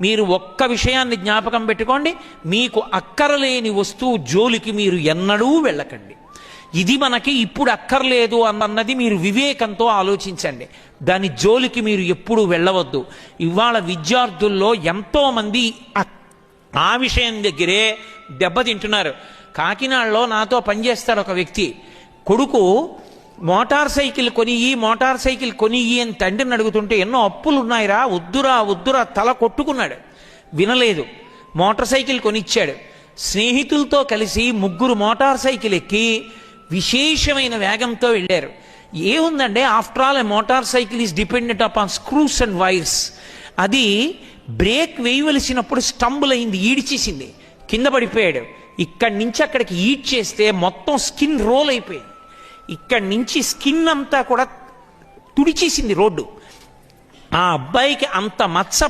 మీరు ఒక్క విషయాన్ని జ్ఞాపకం పెట్టుకోండి. మీకు అక్కరలేని వస్తువు జోలికి మీరు ఎన్నడూ వెళ్ళకండి. ఇది మనకి ఇప్పుడు అక్కర్లేదు అన్నది మీరు వివేకంతో ఆలోచించండి. దాని జోలికి మీరు ఎప్పుడూ వెళ్ళవద్దు. ఇవాళ విద్యార్థుల్లో ఎంతోమంది ఆ- ఆ విషయం దగ్గరే దెబ్బతింటున్నారు. కాకినాడలో నాతో పనిచేస్తాడు ఒక వ్యక్తి. కొడుకు మోటార్ సైకిల్ కొనియి మోటార్ సైకిల్ కొనియి అని తండ్రిని అడుగుతుంటే ఎన్నో అప్పులు ఉన్నాయిరా వద్దురా వద్దురా తల కొట్టుకున్నాడు. వినలేదు. మోటార్ సైకిల్ కొనిచ్చాడు. స్నేహితులతో కలిసి ముగ్గురు మోటార్ సైకిల్ ఎక్కి విశేషమైన వేగంతో వెళ్ళారు. ఏముందంటే after all a motorcycle is dependent upon screws and wires అది బ్రేక్ వేయవలసినప్పుడు స్టంబుల్ అయింది ఈడ్చేసింది. కింద పడిపోయాడు. ఇక్కడి నుంచి అక్కడికి ఈడ్ చేస్తే మొత్తం స్కిన్ రోల్ అయిపోయింది. ఇక్కడి నుంచి స్కిన్ అంతా కూడా తుడిచేసింది రోడ్డు. ఆ అబ్బాయికి అంత మచ్చ